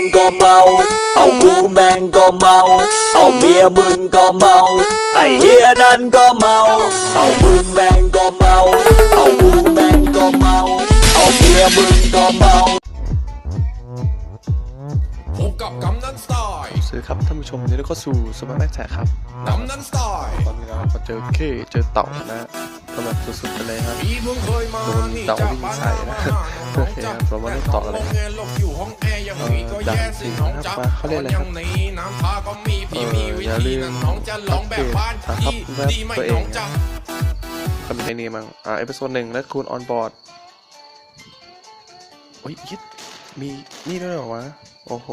งก็เมา เอากูแม่งก็เมา เอาเมียมึงก็เมา ไอ้เฮียนั่นก็เมา เอามึงแม่งก็เมา เอากูแม่งก็เมา เอาเมียมึงก็เมาพบกับกำนันสไตล์สวัสดีครับท่านผู้ชมยินดีต้อนรับเข้าสู่สมาร์ทแม็กแท็กครับกำนันสไตล์ตอนนี้เราก็เจอเข้เจอเต่านะ สำหรับสุดๆไปเลยครับพี่เพิ่งเคยมาโดนเต่าวิ่งใส่นะโอเคครับเรามาเล่นต่อกันเลยแหลบอยู่ห้องแอร์ยังมีก็แย่สิน้องจ๊ะมาเขาเรียกอะไรครับยังนี้น้ำทาก็มีพี่มีวิอย่าลืธีมนั้นน้องจะลองแบบบ้านอัปเดตพี่สาครับดีไหมตัวเองน้องจ๊ะก็มีในนี้มั้งอ่าเอพิโซดหนึ่งและคูณออนบอร์ดโอ้ยยิดมีนี่ด้วยเหรอวะโอ้โห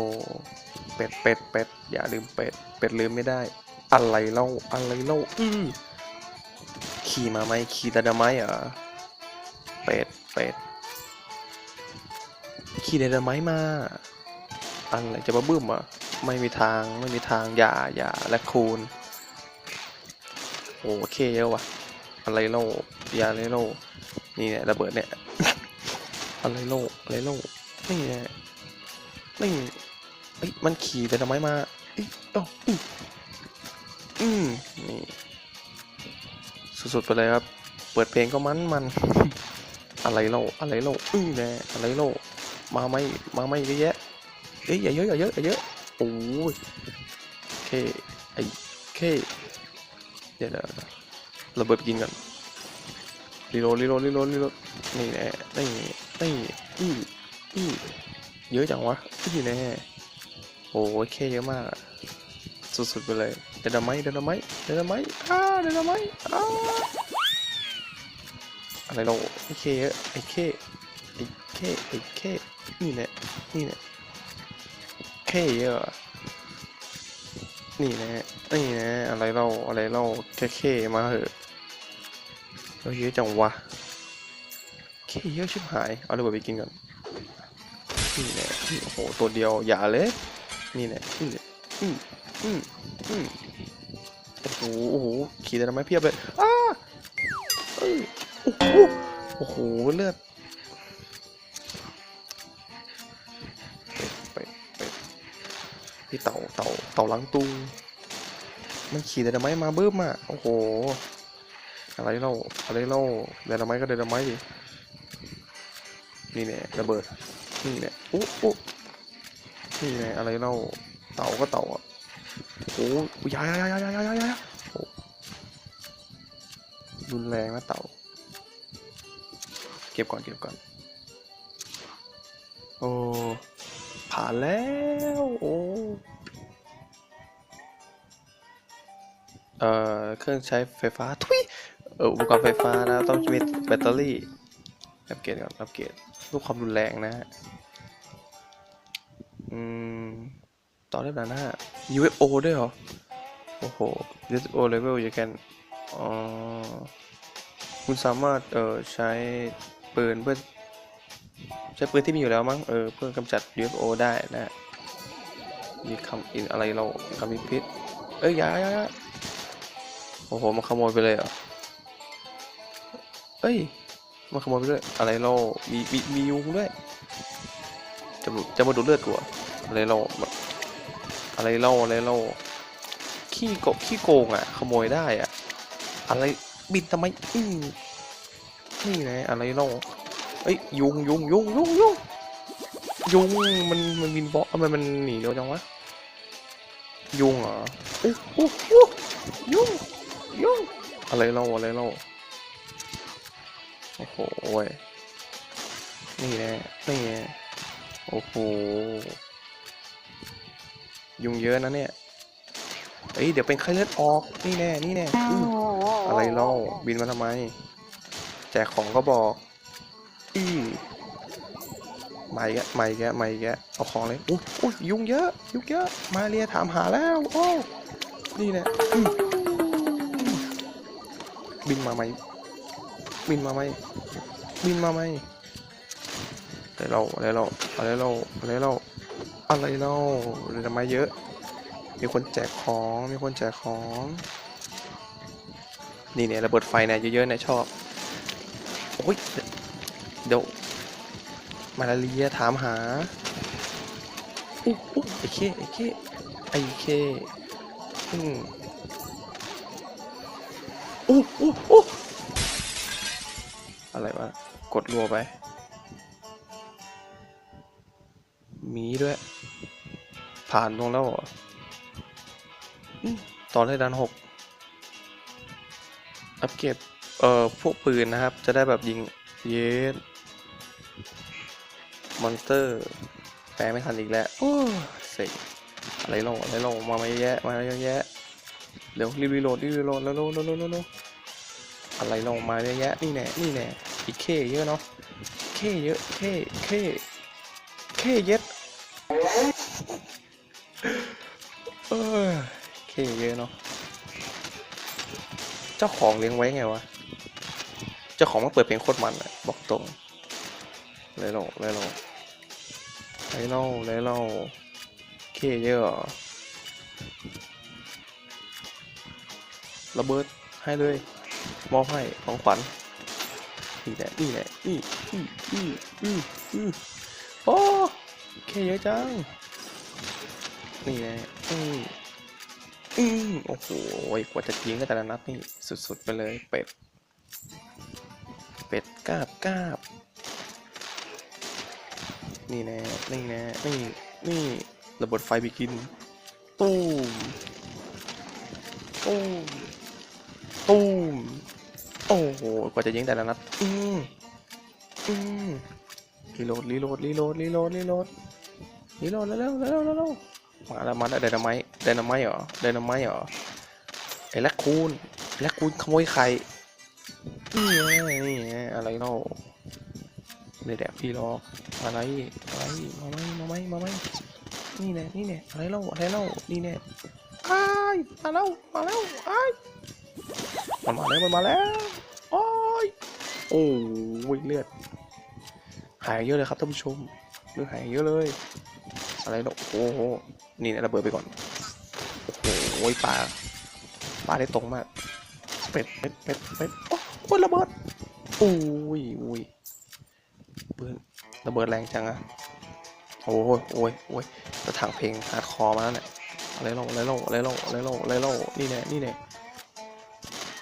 เป็ดเป็ดเป็ดอย่าลืมเป็ดเป็ดลืมไม่ได้ อะไรเล่าอะไรเล่าอือ ขี่มาไหมขี่ตาดาไมเหรอเป็ดเป็ดขี่ตาดาไมมาอะไรจะมาบึ้มอะไม่มีทางไม่มีทางอย่าอย่าและคูณโอเคเยอะว่ะอะไรโลยาอะไรโลนี่เนี่ยระเบิดเนี่ยอะไรโลอะไรโลนี่ไงนี่เอ้ยมันขี่แต่ทำไมมาเอ้ยอ้อืมอืม สุดๆไปเลยครับ เปิดเพลงก็มันมันอะไรโลอะไรโลอือแน่อะไรโลมาไม่มาไม่เยอะแยะเอ้ยอย่าเยอะอย่าเยอะอย่าเยอะโอ้ยเคไอเคเดี๋ยวเดี๋ยวเระเบิดกินกันรีโหลดรีโหลดรีโหลดรีโหลนี่แน่นี่นี่อืออือเยอะจังวะนี่แน่โอ้ยเคเยอะมาก สุดๆไปเลยเดนไมเดนไมเดนไมอ้าเดนไมอ้าอะไรเราไอ้เคเยอะไอ้เคไอ้เคไอ้เคนี่แน่นี่แน่เคเยอะนี่แน่นี่แน่อะไรเราอะไรเราแค่เคมาเหอะเฮ้ยเยอะจังวะเคเยอะชิบหายเอาเลยไปกินกันนี่แน่นี่โอ้โหตัวเดียวอย่าเลยนี่แน่นี่แน่อืม อืมอืมโอ้โหโอ้โหขี่แต่ทำไมเพียบเลยอ้าเอ้ยโอ้โหโอ้โหเลือดเป็ดเป็ดเป็ดพี่เต่าเต่าเต่าหลังตุงมันขี่ไดนาไมมาบื้มอะโอ้โหอะไรเล่าอะไรเล่าไดนไมก็ไดนไมต์ดินี่แน่ระเบิดนี่แน่อุ๊อุ๊นี่แน่อะไรเล่าเต่าก็เต่าอะ โอ้โหยายายายายายายาโอ้รุนแรงนะเต่า เก็บก่อนเก็บก่อน โอ้ผ่านแล้ว โอ้เอ่อเครื่องใช้ไฟฟ้าทุยเอออุปกรณ์ไฟฟ้านะต้องมีแบตเตอรี่อัปเกรดก่อนอัปเกรดรูปความรุนแรงนะฮะอืม ต่อได้แล้วนะ UFO ด้วยเหรอ โอ้โห UFO level you can อ๋อ คุณสามารถ เอ่อ ใช้ปืนเพื่อ ใช้ปืนที่มีอยู่แล้วมั้ง เออ เพื่อกำจัด UFO ได้นะ มีคำอินอะไรเราคำมีพิษเอ้ยอยาอยาอยาโอ้โห มันขโมยไปเลยเหรอ เอ้ย มันขโมยไปด้วย อะไรเรามี มี มียุงด้วย จะมาจะมาดูเลือดกูเหรอะไรเรา อะไรเราอะไรเราขี้โกขี้โกงอะ ขโมยได้อะ อะไรบินทำไมอืมนี่ไงอะไรเราเอ้ยยุงยุงยุงยุงยุงยุงมันมันบินบล็อกทำไมมันหนีเร็วจังวะยุงเหรออู้อู้อู้ยุงยุ่งอะไรเล่าอะไรเล่าโอ้โหเว้ยนี่แน่นี่แน่โอ้โห ยุงเยอะนะเนี่ยเอ้ยเดี๋ยวเป็นไข้เลือดออกนี่แน่นี่แน่อื้ออะไรเล่าบินมาทำไม แจกของก็บอกอือใหม่แกะใหม่แกะใหม่แกะเอาของเลยอู้อู้ยุงเยอะยุงเยอะมาเรียถามหาแล้วโอ้นี่แน่อื้อบินมาไหมบินมาไหมบินมาไหมอะไรเราอะไรเราอะไรเราอะไรเรา อะไรเราอะไรทำไม้เยอะ มีคนแจกของ มีคนแจกของ นี่เนี่ยระเบิดไฟเนี่ยเยอะๆเนี่ยชอบ โอ้ย เดี๋ยว มาลาเรียถามหาอู้อู้ไอ้เคไอ้เคไอ้เคอืมอู้อู้อู้อะไรวะ กดรัวไป มีด้วย ผ่านตรงแล้วเหรออืมต่อได้ดันหกอัปเกรดเอ่อ พวกปืนนะครับ จะได้แบบยิง เยสมอนสเตอร์ แปลไม่ทันอีกแล้ว โอ้เสิอะไรลงอะไรลงมามาเยอะแยะ มาเยอะแยะ เร็วรีบรีโหลดรีบรีโหลดแล้วเร็วเร็วเร็วเร็วเร็วอะไรลงมาเยอะแยะ นี่แน่ นี่แน่ อีกเคเยอะเนาะ เคเยอะ เค เค เคเย็ด เออเคเยอะเนาะ เจ้าของเลี้ยงไว้ไงวะ เจ้าของมันเปิดเพลงโคตรมันอะบอกตรงเลยโลเลยโลเลยโลเลยโลเคเยอะระเบิดให้เลย มอบให้ของขวัญนี่แหละนี่แหละนี่อืออืออืออือโอ้เคเยอะจัง นี่แหละอืมอืมโอ้โหกว่าจะยิงได้แต่ละนัดนี่สุดๆไปเลยเป็ด เป็ดกาบกาบนี่แน่นี่แน่นี่นี่ระเบิดไฟบิกินตูมตูมตูมโอ้โหกว่าจะยิงแต่ละนัดอืมอืมรีโหลดรีโหลดรีโหลดรีโหลดรีโหลดรีโหลดแล้วแล้วแล้วแล้ว มาแล้วมาแล้วไดนาไมต์ไดนาไมต์เหรอไดนาไมต์เหรอไอ้แลคคูนแลคคูนขโมยไข่นี่ไงนี่ไงอะไรเล่าไม่แดกพี่รออะไรอะไรมาไหมมาไหมมาไหมนี่แน่นี่แน่อะไรเล่าอะไรเล่านี่แน่อ้ายมาแล้วมาแล้วอ้ายมันมาแล้วมันมาแล้วโอ้ยโอ้ยเลือดหายเยอะเลยครับท่านผู้ชมเลือดหายเยอะเลย อะไรเนาะโอ้โหนี่นะระเบิดไปก่อนโอ้โหปลาปลาได้ตรงมากเป็ดเป็ดเป็ดเป็ดโอ้โหระเบิดอุ้ยอุ้ยเบิร์ระเบิดแรงจังอะโอ้ยโอ้ยโอ้ยกระถางเพลงฮาร์ดคอร์มาแล้วเนี่ยอะไรเล่าอะไรเล่าอะไรเล่าอะไรเล่าอะไรเล่านี่แน่นี่แน่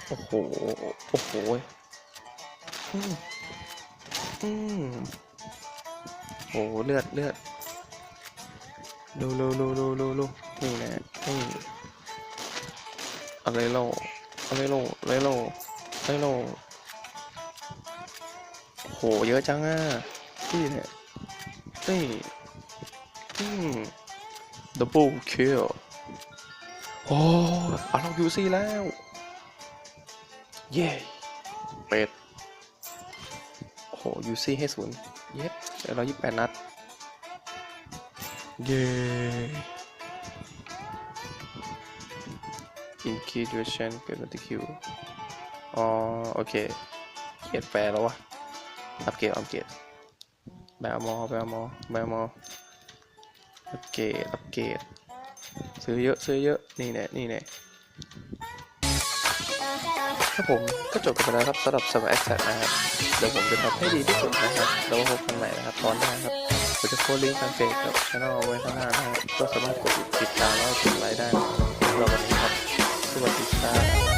โอ้โหโอ้โหอืมอืมโอ้โหเลือดเลือด ดูดูดูดูดูดูนี่แหละนี่อะไรโลอะไรโลอะไรโลอะไรโลโหเยอะจังอะนี่เนี่ยนี่อืม double kill โอ้เอาเรายูซี่แล้ว เย้เป็ดโอ้โหยูซี่ให้ศูนย์เย็ดเดี๋ยวเรายี่สิบแปดนัด เย้ increase duration เกิด multi kill อ๋อ โอเค เกียรแฟร์แล้ววะอัปเกรดอัปเกรดแบลมอแบลมอแบลมออัปเกรดอัปเกรดซื้อเยอะซื้อเยอะ นี่แน่นี่แน่ครับผมก็จบกันไปแล้วครับสำหรับ Server Access นะครับ เดี๋ยวผมจะทำให้ดีที่สุดนะครับ แล้วพบกันใหม่นะครับตอนหน้าครับ ผมจะโพสต์ลิงก์ทางเพจกับช่องเอาไว้ข้างล่างนะครับก็สามารถกดติดตามแล้วกดไลค์ได้นะครับสำหรับวันนี้ครับสวัสดีครับ